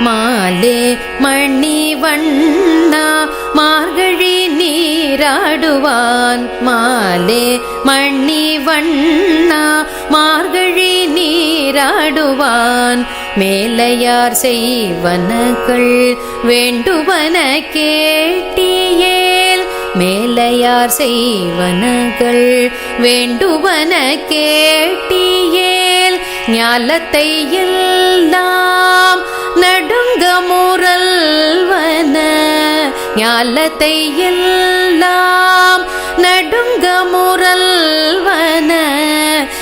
மாலே மணி வண்ணா மார்கழி நீராடுவான். மாலே மணி வண்ணா மார்கழி நீராடுவான். மேலையார் செய்வனகள் வேண்டுவன கேட்டியேல். மேலையார் செய்வனகள் வேண்டுவன கேட்டியேல். ஞாலத்தை எல்லாம் ஞாலத்தை எல்லாம் நடுங்க முரல்வன.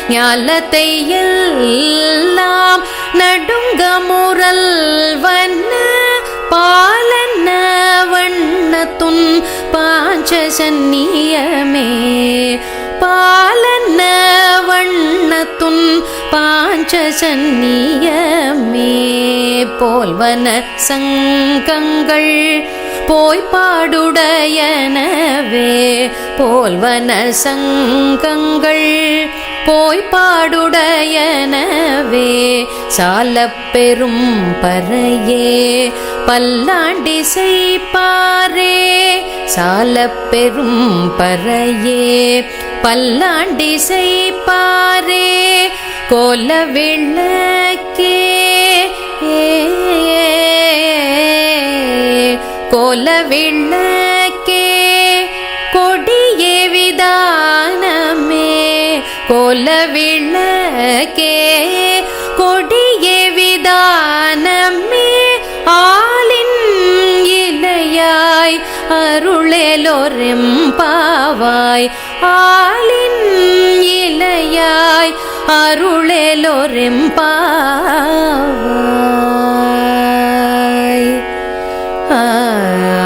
ஞாலத்தை எல்லாம் நடுங்க முரல்வன. பாலன வண்ணத்துன் பாஞ்சசன்னியமே. பாலன வண்ணத்துன் பாஞ்சசன்னியமே. போல்வன சங்கங்கள் போய் பாடுடையனவே போல்வன சங்கங்கள் போய் பாடுடையனவே சாலப் பெரும் பறையே பல்லாண்டி செய்ப்பாரே சாலப் பெரும் பறையே பல்லாண்டி செய்ப்பாரே கோல விளக்கே ஏ கோல விளக்கே கொடிய விதானமே. கோல விளக்கே கொடிய விதானமே. ஆளின் இலையாய் அருளேலோரெம்பாவாய் ஆளின் இலையாய் அருளேலோரெம்பாவாய் 哎。